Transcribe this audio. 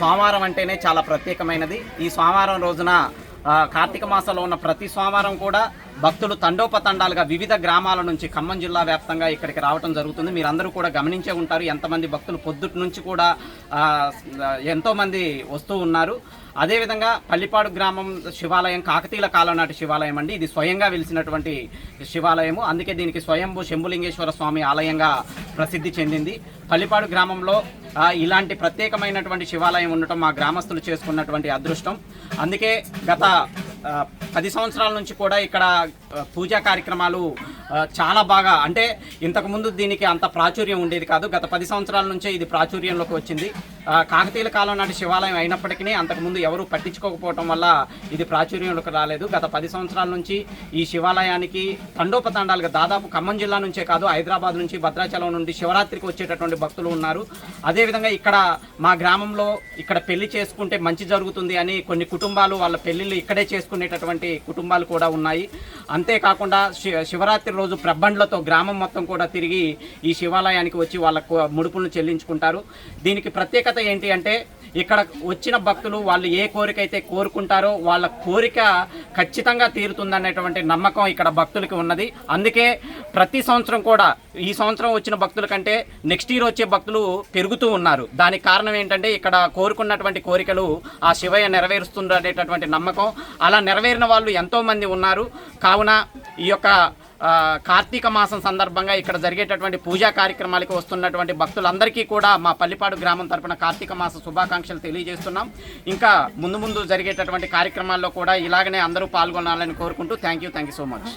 సోమవారం అంటేనే చాలా ప్రత్యేకమైనది. ఈ సోమవారం రోజున కార్తీక మాసంలో ఉన్న ప్రతి సోమవారం కూడా భక్తులు తండోపతండాలుగా వివిధ గ్రామాల నుంచి ఖమ్మం జిల్లా వ్యాప్తంగా ఇక్కడికి రావడం జరుగుతుంది. మీరందరూ కూడా గమనించే ఉంటారు. ఎంతమంది భక్తులు పొద్దుటి నుంచి కూడా ఎంతోమంది వస్తూ ఉన్నారు. అదేవిధంగా పల్లిపాడు గ్రామం శివాలయం కాకతీయుల కాలం నాటి శివాలయం అండి. ఇది స్వయంగా వెలిసినటువంటి శివాలయము. అందుకే దీనికి స్వయంభూ శంభులింగేశ్వర స్వామి ఆలయంగా ప్రసిద్ధి చెందింది. పల్లిపాడు గ్రామంలో ఇలాంటి ప్రత్యేకమైనటువంటి శివాలయం ఉండటం మా గ్రామస్తులు చేసుకున్నటువంటి అదృష్టం. అందుకే గత పది సంవత్సరాల నుంచి కూడా ఇక్కడ పూజా కార్యక్రమాలు చాలా బాగా అంటే ఇంతకుముందు దీనికి అంత ప్రాచుర్యం ఉండేది కాదు. గత పది సంవత్సరాల నుంచే ఇది ప్రాచుర్యంలోకి వచ్చింది. కాకతీయుల కాలం నాటి శివాలయం అయినప్పటికీ అంతకుముందు ఎవరు పట్టించుకోకపోవటం వల్ల ఇది ప్రాచుర్యంలోకి రాలేదు. గత పది సంవత్సరాల నుంచి ఈ శివాలయానికి తండోపతండాలుగా దాదాపు ఖమ్మం జిల్లా నుంచే కాదు హైదరాబాద్ నుంచి భద్రాచలం నుండి శివరాత్రికి వచ్చేటటువంటి భక్తులు ఉన్నారు. అదేవిధంగా ఇక్కడ మా గ్రామంలో ఇక్కడ పెళ్ళి చేసుకుంటే మంచి జరుగుతుంది అని కొన్ని కుటుంబాలు వాళ్ళ పెళ్ళిళ్ళు ఇక్కడే చేసుకునేటటువంటి కుటుంబాలు కూడా ఉన్నాయి. అంతేకాకుండా శి- శివరాత్రి రోజు ప్రబండ్లతో గ్రామం మొత్తం కూడా తిరిగి ఈ శివాలయానికి వచ్చి వాళ్ళ ముడుపులను చెల్లించుకుంటారు. దీనికి ప్రత్యేకత ఏంటి అంటే ఇక్కడ వచ్చిన భక్తులు వాళ్ళు ఏ కోరిక అయితే కోరుకుంటారో వాళ్ళ కోరిక ఖచ్చితంగా తీరుతుందనేటువంటి నమ్మకం ఇక్కడ భక్తులకి ఉన్నది. అందుకే ప్రతి సంవత్సరం కూడా ఈ సంవత్సరం వచ్చిన భక్తుల కంటే నెక్స్ట్ ఇయర్ వచ్చే భక్తులు పెరుగుతూ ఉన్నారు. దానికి కారణం ఏంటంటే ఇక్కడ కోరుకున్నటువంటి కోరికలు ఆ శివయ్య నెరవేరుస్తుందనేటటువంటి నమ్మకం. అలా నెరవేరిన వాళ్ళు ఎంతోమంది ఉన్నారు. కావున ఈ యొక్క కార్తీక మాసం సందర్భంగా ఇక్కడ జరిగేటటువంటి పూజా కార్యక్రమాలకు వస్తున్నటువంటి భక్తులందరికీ కూడా మా పల్లిపాడు గ్రామం తరపున కార్తీక మాస శుభాకాంక్షలు తెలియజేస్తున్నాం. ఇంకా ముందు ముందు జరిగేటటువంటి కార్యక్రమాల్లో కూడా ఇలాగనే అందరూ పాల్గొనాలని కోరుకుంటూ thank you thank you so much.